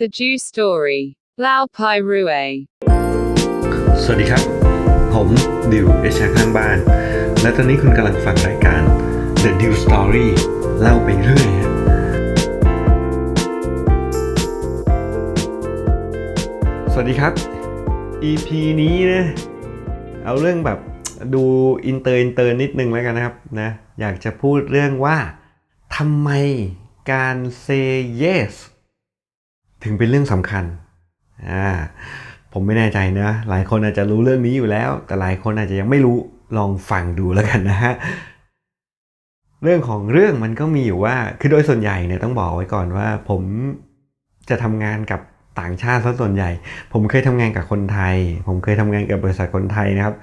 The Jew Story. Lao Pai Rue. สวัสดีครับ ผมดิวเอชาข้างบ้าน และตอนนี้คุณกำลังฟังรายการ The Dew Story เล่าไปเรื่อยสวัสดีครับ EP นี้นะ เอาเรื่องแบบดูอินเตอร์อินเตอร์นิดนึงแล้วกันนะครับนะ อยากจะพูดเรื่องว่าทำไมการ say yes ถึงเป็นเรื่องสำคัญอ่าผมไม่แน่ใจนะ หลายคนอาจจะรู้เรื่องนี้อยู่แล้ว แต่หลายคนอาจจะยังไม่รู้ลองฟังดูแล้วกันนะฮะเรื่องของเรื่องมันก็มีอยู่ว่า คือโดยส่วนใหญ่เนี่ยต้องบอกไว้ก่อนว่า ผมจะทำงานกับต่างชาติซะส่วนใหญ่ ผมเคยทำงานกับคนไทย ผมเคยทำงานกับบริษัทคนไทยนะครับ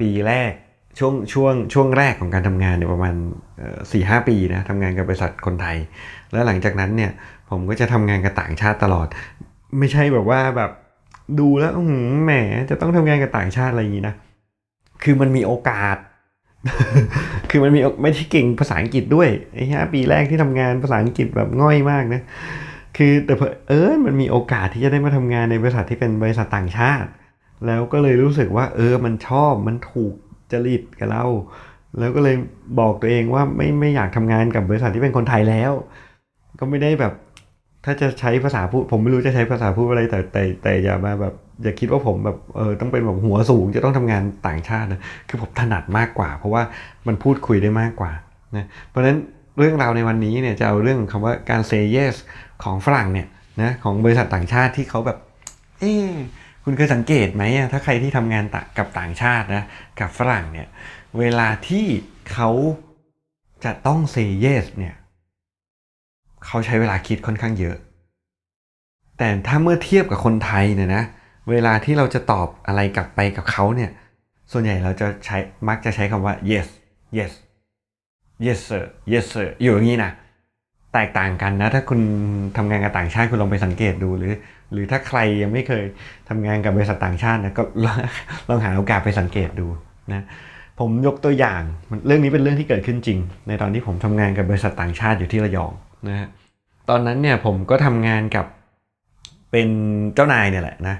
ปีแรกช่วงช่วงช่วงแรกของการทำงานเนี่ยประมาณสี่ห้าปีนะทำงานกับบริษัทคนไทย แล้วหลังจากนั้นเนี่ย ผมก็จะทำงานกับต่างชาติตลอด ไม่ใช่แบบว่าแบบดูแล้วอื้อหือแหมจะต้องทำงานกับต่างชาติอะไรอย่างนี้นะ คือมันมีโอกาส คือมันมีไม่ใช่เก่งภาษาอังกฤษด้วยไอ้ห้าปีแรกที่ทำงานภาษาอังกฤษแบบง่อยมากนะ คือแต่เผเออมันมีโอกาสที่จะได้มาทำงานในบริษัทที่เป็นบริษัทต่างชาติ แล้วก็เลยรู้สึกว่า เออ มันชอบมันถูกจริตกับเราแล้วก็เลยบอกตัวเองว่าไม่ไม่อยากทำงานกับบริษัทที่เป็นคนไทยแล้ว ก็ไม่ได้แบบ ถ้าจะใช้ภาษาพูดผมไม่รู้จะใช้ภาษาพูดอะไรแต่แต่แต่อย่ามาแบบอย่าคิดว่าผมแบบเออต้องเป็นแบบหัวสูงจะต้องทำงานต่างชาตินะคือผมถนัดมากกว่า เพราะว่ามันพูดคุยได้มากกว่านะเพราะฉะนั้นเรื่องราวในวันนี้เนี่ยจะเอาเรื่องคำว่าการ say yes ของฝรั่งเนี่ยนะของบริษัทต่างชาติที่เขาแบบ เอ๊ะคุณเคยสังเกตไหมอะถ้าใครที่ทำงานกับต่างชาตินะกับฝรั่งเนี่ยเวลาที่เขาจะต้อง say yes เนี่ย เขาใช้เวลาคิดค่อนข้างเยอะ แต่ถ้าเมื่อเทียบกับคนไทยเนี่ยนะเวลาที่เราจะตอบอะไรกลับไปกับเขาเนี่ย ส่วนใหญ่เราจะใช้มักจะใช้คำว่า yes yes yes sir yes sir อยู่อย่างนี้นะแตกต่างกันนะ ถ้าคุณทำงานกับต่างชาติคุณลองไปสังเกตดูหรือ หรือถ้าใครยังไม่เคยทำงานกับบริษัทต่างชาตินะก็ลองหาโอกาสไปสังเกตดูนะผมยกตัวอย่างเรื่องนี้เป็นเรื่องที่เกิดขึ้นจริง ในตอนที่ผมทำงานกับบริษัทต่างชาติอยู่ที่ระยองนะฮะ ตอนนั้นเนี่ยผมก็ทำงานกับเป็นเจ้านายเนี่ยแหละนะ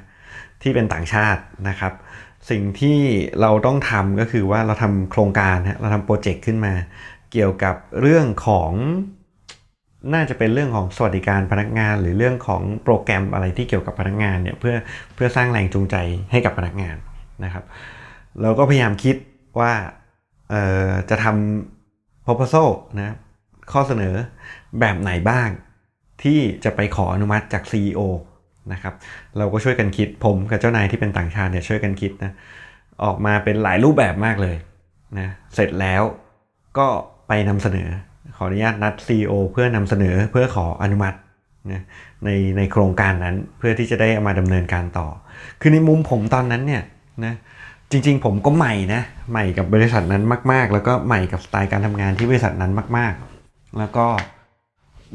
ที่เป็นต่างชาตินะครับ สิ่งที่เราต้องทำก็คือว่าเราทำโครงการฮะเราทำโปรเจกต์ขึ้นมา เกี่ยวกับเรื่องของน่าจะเป็นเรื่องของสวัสดิการพนักงาน หรือเรื่องของโปรแกรมอะไรที่เกี่ยวกับพนักงานเนี่ยเพื่อเพื่อสร้างแรงจูงใจให้กับพนักงานนะครับเราก็พยายามคิดว่าจะทำ proposal นะข้อเสนอแบบไหนบ้าง ที่จะไปขออนุมัติจาก CEO นะครับเราก็ช่วยกันคิดผมกับเจ้านายที่เป็นต่างชาติเนี่ยช่วยกันคิดนะออกมาเป็นหลายรูปแบบมากเลยนะเสร็จแล้วก็ไปนำเสนอขออนุญาตนัด CEO เพื่อนำเสนอเพื่อขออนุมัตินะในในโครงการนั้นเพื่อที่จะได้เอามาดำเนินการต่อ คือในมุมผมตอนนั้นเนี่ยนะจริงๆผมก็ใหม่นะใหม่กับบริษัทนั้นมาก ๆ แล้วก็ใหม่กับสไตล์การทำงานที่บริษัทนั้นมาก ๆ แล้วก็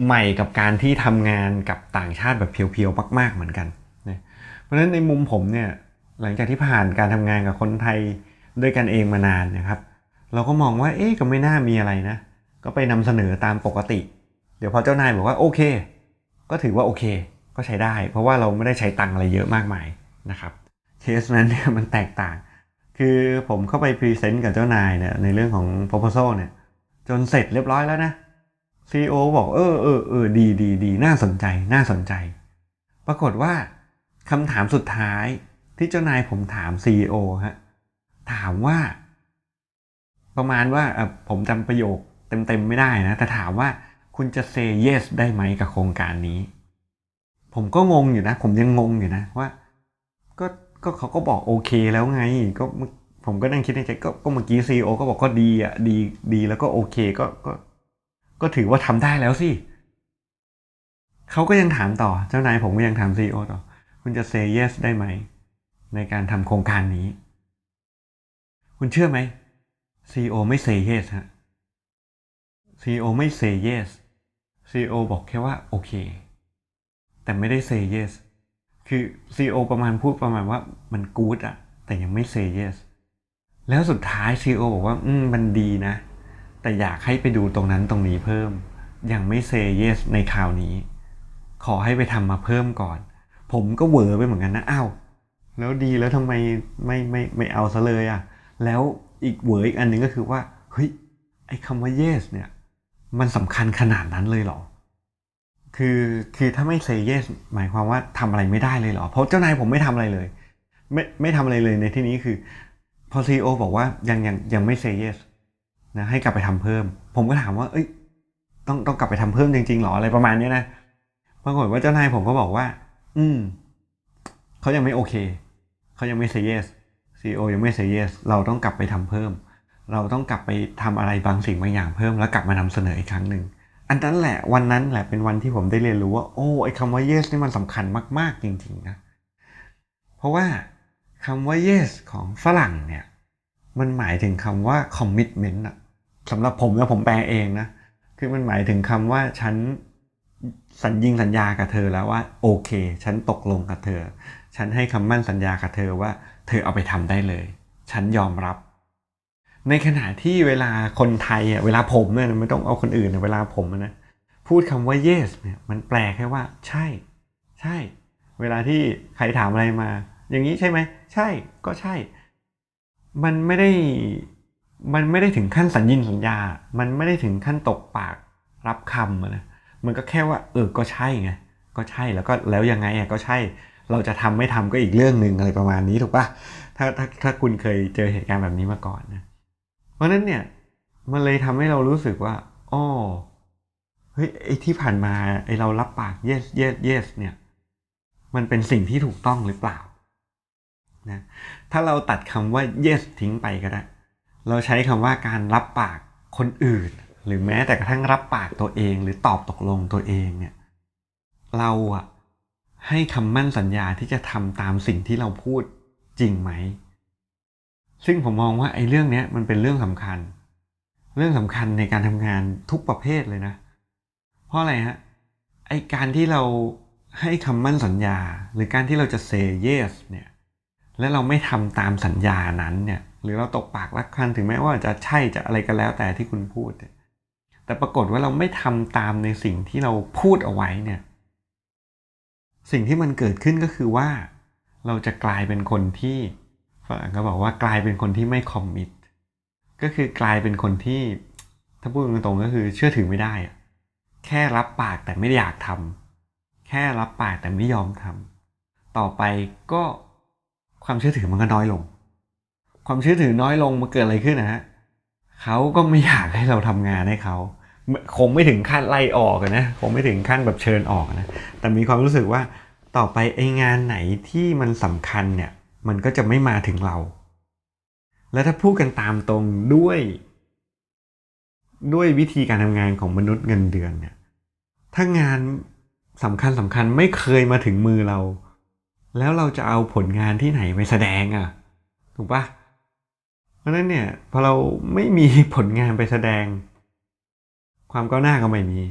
ใหม่กับการที่ทำงานกับต่างชาติแบบเพียวๆมาก ๆเหมือนกันนะเพราะฉะนั้นในมุมผมเนี่ยหลังจากที่ผ่านการทำงานกับคนไทยด้วยกันเองมานานนะครับ เราก็มองว่าเอ๊ะก็ไม่น่ามีอะไรนะ ก็ไปนำเสนอตามปกติ เดี๋ยวพอเจ้านายบอกว่าโอเค ก็ถือว่าโอเค ก็ใช้ได้ เพราะว่าเราไม่ได้ใช้ตังอะไรเยอะมากมายนะครับเคสนั้นเนี่ยมันแตกต่าง คือผมเข้าไปพรีเซนต์กับเจ้านายเนี่ยในเรื่องของ proposal เนี่ยจนเสร็จเรียบร้อยแล้วนะ CEO บอกเออเออเออดีดีดีน่าสนใจน่าสนใจ ปรากฏว่าคำถามสุดท้ายที่เจ้านายผมถาม CEO ฮะถามว่า ประมาณว่าผมจำประโยคเต็มๆไม่ได้นะ แต่ถามว่าคุณจะ say yes ได้ไหมกับโครงการนี้ ผมก็งงอยู่นะ ผมยังงงอยู่นะว่าก็ก็เขาก็บอกโอเคแล้วไง ก็ผมก็นั่งคิดในใจก็ก็เมื่อกี้ซีโอก็บอกก็ดีอะดีดีแล้วก็โอเคก็ก็ ก็ถือว่าทำได้แล้วสิเขาก็ยังถามต่อเจ้านายผมก็ยังถามซีโอต่อ คุณจะ say yes ได้ไหม ในการทำโครงการนี้ คุณเชื่อไหม CEO ไม่ say yes ฮะ CEO ไม่ say yes CEO บอกแค่ว่าโอเค แต่ไม่ได้ say yes คือ CEO ประมาณพูดประมาณว่ามัน good อะแต่ยังไม่ say yes แล้วสุดท้าย CEO บอกว่า อืมมันดีนะ แต่อยากให้ไปดูตรงนั้นตรงนี้เพิ่ม ยังไม่ say yes ในคราวนี้ ขอให้ไปทำมาเพิ่มก่อน ผมก็เหวอไปเหมือนกันนะอ้าวแล้วดีแล้วทำไมไม่ไม่ไม่เอาซะเลยอะ่ะ แล้วอีกเหวออีกอันหนึ่งก็คือว่าเฮ้ยไอ้คำว่า yes เนี่ยมันสำคัญขนาดนั้นเลยเหรอ คือคือถ้าไม่ say yes หมายความว่าทำอะไรไม่ได้เลยเหรอ เพราะเจ้านายผมไม่ทำอะไรเลย ไม่ไม่ทำอะไรเลยในที่นี้คือ พอซีโอบอกว่ายังยังยังไม่ say yes นะให้กลับไปทำเพิ่ม ผมก็ถามว่าเอ้ยต้องต้องกลับไปทำเพิ่มจริงๆหรออะไรประมาณเนี้ยนะปรากฏว่าเจ้านายผมก็บอกว่า อืมเขายังไม่โอเคเขายังไม่ say yes ซีโอยังไม่ say yes เราต้องกลับไปทำเพิ่ม เราต้องกลับไปทำอะไรบางสิ่งบางอย่างเพิ่ม แล้วกลับมานำเสนออีกครั้งหนึ่งอันนั้นแหละวันนั้นแหละเป็นวันที่ผมได้เรียนรู้ว่าโอ้ไอ้คำว่า yes นี่มันสำคัญมาก ๆ จริงๆนะเพราะว่าคำว่า yes ของฝรั่งเนี่ย มันหมายถึงคำว่า commitment อะ สำหรับผมแล้วผมแปลเองนะ คือมันหมายถึงคำว่าฉันสัญญิงสัญญากับเธอแล้วว่าโอเค ฉันตกลงกับเธอ ฉันให้คำมั่นสัญญากับเธอว่า เธอเอาไปทำได้เลย ฉันยอมรับ ในขณะที่เวลาคนไทยอะเวลาผมเนี่ยไม่ต้องเอาคนอื่นเวลาผมนะพูดคำว่า yes เนี่ยมันแปลแค่ว่า ใช่ ใช่ เวลาที่ใครถามอะไรมา อย่างนี้ใช่ไหม ใช่ก็ใช่ มันไม่ได้ มันไม่ได้ถึงขั้นสัญญิงสัญญา มันไม่ได้ถึงขั้นตกปากรับคำนะ มันก็แค่ว่าเออ ก็ใช่ไง ก็ใช่ แล้วก็แล้วยังไงอะก็ใช่ เราจะทำไม่ทำก็อีกเรื่องหนึ่งอะไรประมาณนี้ถูกปะถ้าถ้าถ้าคุณเคยเจอเหตุการณ์แบบนี้มาก่อนนะ เพราะนั้นเนี่ย มันเลยทำให้เรารู้สึกว่าอ้อเฮ้ย ไอ้ที่ผ่านมาไอ้เรารับปาก yes yes yes เนี่ย มันเป็นสิ่งที่ถูกต้องหรือเปล่า นะ ถ้าเราตัดคำว่า yes ทิ้งไปก็ได้ เราใช้คำว่าการรับปากคนอื่น หรือแม้แต่กระทั่งรับปากตัวเอง หรือตอบตกลงตัวเองเนี่ยเราอะให้คำมั่นสัญญาที่จะทำตามสิ่งที่เราพูดจริงไหม ซึ่งผมมองว่าไอ้เรื่องนี้มันเป็นเรื่องสำคัญ เรื่องสำคัญในการทำงานทุกประเภทเลยนะ เพราะอะไรฮะไอ้การที่เราให้คำมั่นสัญญา หรือการที่เราจะ say yes เนี่ย และเราไม่ทำตามสัญญานั้นเนี่ยหรือเราตกปากรักคันถึงแม้ว่าจะใช่จะอะไรก็แล้วแต่ที่คุณพูดเนี่ยแต่ปรากฏว่าเราไม่ทำตามในสิ่งที่เราพูดเอาไว้เนี่ยสิ่งที่มันเกิดขึ้นก็คือว่า เราจะกลายเป็นคนที่ฝรั่งก็บอกว่ากลายเป็นคนที่ไม่คอมมิตก็คือกลายเป็นคนที่ถ้าพูดตรงๆก็คือเชื่อถือไม่ได้อะแค่รับปากแต่ไม่อยากทำแค่รับปากแต่ไม่ยอมทำต่อไปก็ ความเชื่อถือมันก็น้อยลง ความเชื่อถือน้อยลงมันเกิดอะไรขึ้นนะฮะเขาก็ไม่อยากให้เราทำงานให้เขาคงไม่ถึงขั้นไล่ออกนะคงไม่ถึงขั้นแบบเชิญออกนะแต่มีความรู้สึกว่าต่อไปไอ้งานไหนที่มันสำคัญเนี่ย มันก็จะไม่มาถึงเรา แล้วถ้าพูดกันตามตรงด้วย ด้วยวิธีการทำงานของมนุษย์เงินเดือนเนี่ย ถ้างานสำคัญสำคัญไม่เคยมาถึงมือเรา แล้วเราจะเอาผลงานที่ไหนไปแสดงอะ่ะ ถูกปะเพราะนั้นเนี่ยพอเราไม่มีผลงานไปแสดง ความก้าวหน้าก็ไม่มี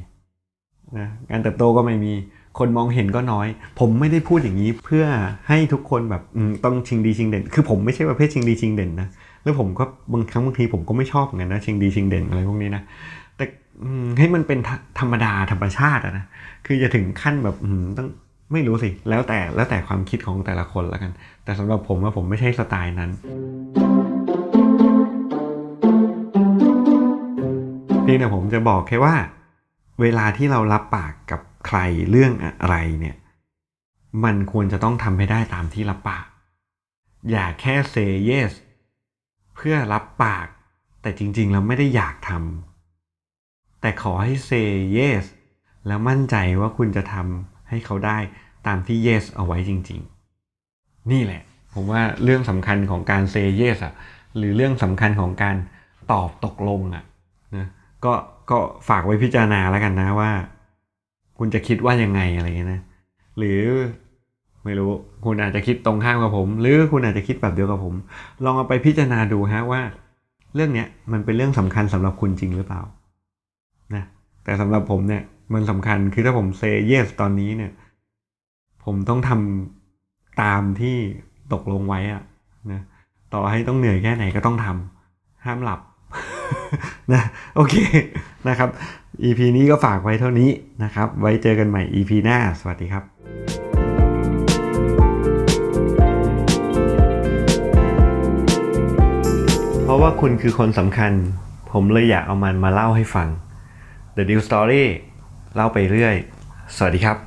นะการเติบโตก็ไม่มีคนมองเห็นก็น้อย ผมไม่ได้พูดอย่างนี้เพื่อให้ทุกคนแบบต้องชิงดีชิงเด่น คือผมไม่ใช่ประเภทชิงดีชิงเด่นนะแล้วผมก็บางครั้งบางทีผมก็ไม่ชอบเหมือนกันนะชิงดีชิงเด่นอะไรพวกนี้นะแต่ให้มันเป็นธรรมดาธรรมชาตินะคือจะถึงขั้นแบบต้อง ไม่รู้สิแล้วแต่แล้วแต่ความคิดของแต่ละคนแล้วกัน แต่สำหรับผมว่าผมไม่ใช่สไตล์นั้นพี่เนี่ยผมจะบอกแค่ว่า เวลาที่เรารับปากกับใครเรื่องอะไรเนี่ย มันควรจะต้องทำให้ได้ตามที่รับปาก อย่าแค่ say yes เพื่อรับปาก แต่จริงๆเราไม่ได้อยากทำแต่ขอให้ say yes แล้วมั่นใจว่าคุณจะทำ ให้เขาได้ตามที่ yes เอาไว้จริง ๆ นี่แหละ ผมว่าเรื่องสำคัญของการ say yes อะหรือเรื่องสำคัญของการตอบตกลงอะนะก็ก็ฝากไว้พิจารณาแล้วกันนะว่า คุณจะคิดว่ายังไงอะไรเงี้ยนะ หรือไม่รู้คุณอาจจะคิดตรงข้ามกับผม หรือคุณอาจจะคิดแบบเดียวกับผม ลองเอาไปพิจารณาดูฮะว่า เรื่องเนี้ยมันเป็นเรื่องสำคัญสำหรับคุณจริงหรือเปล่านะแต่สำหรับผมเนี่ย มันสำคัญคือถ้าผมเซเยสตอนนี้เนี่ย ผมต้องทำตามที่ตกลงไว้อะนะต่อให้ต้องเหนื่อยแค่ไหนก็ต้องทำห้ามหลับนะโอเคนะครับ EP นี้ก็ฝากไว้เท่านี้นะครับ ไว้เจอกันใหม่ EP หน้า สวัสดีครับเพราะว่าคุณคือคนสำคัญ ผมเลยอยากเอามันมาเล่าให้ฟัง The New Story เล่าไปเรื่อย สวัสดีครับ